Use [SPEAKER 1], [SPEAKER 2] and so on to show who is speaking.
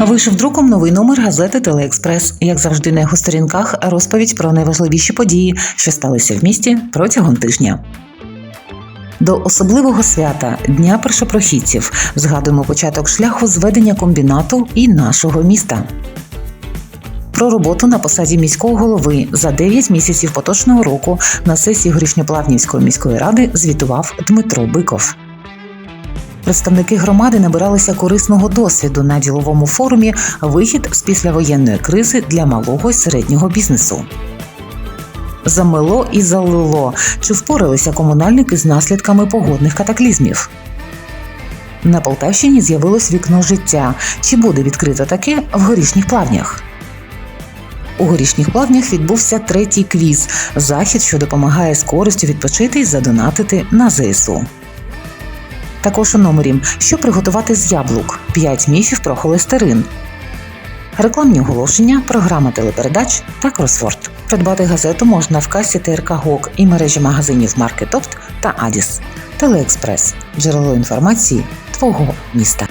[SPEAKER 1] Вийшов друком новий номер газети Телеекспрес. Як завжди, на його сторінках розповідь про найважливіші події, що сталися в місті протягом тижня. До особливого свята Дня першопрохідців згадуємо початок шляху зведення комбінату і нашого міста. Про роботу на посаді міського голови за 9 місяців поточного року на сесії Горішньоплавнівської міської ради звітував Дмитро Биков. Представники громади набиралися корисного досвіду на діловому форумі Вихід з післявоєнної кризи для малого і середнього бізнесу. Замело і залило. Чи впоралися комунальники з наслідками погодних катаклізмів? На Полтавщині з'явилось вікно життя. Чи буде відкрито таке в горішніх плавнях? У горішніх плавнях відбувся третій квіз захід, що допомагає з користю відпочити і задонатити на ЗСУ. Також у номері що приготувати з яблук 5 міфів про холестерин. Рекламні оголошення, програма телепередач та кросворд. Придбати газету можна в касі ТРК ГОК і мережі магазинів Маркетопт та Адіс. Телеекспрес джерело інформації твого міста.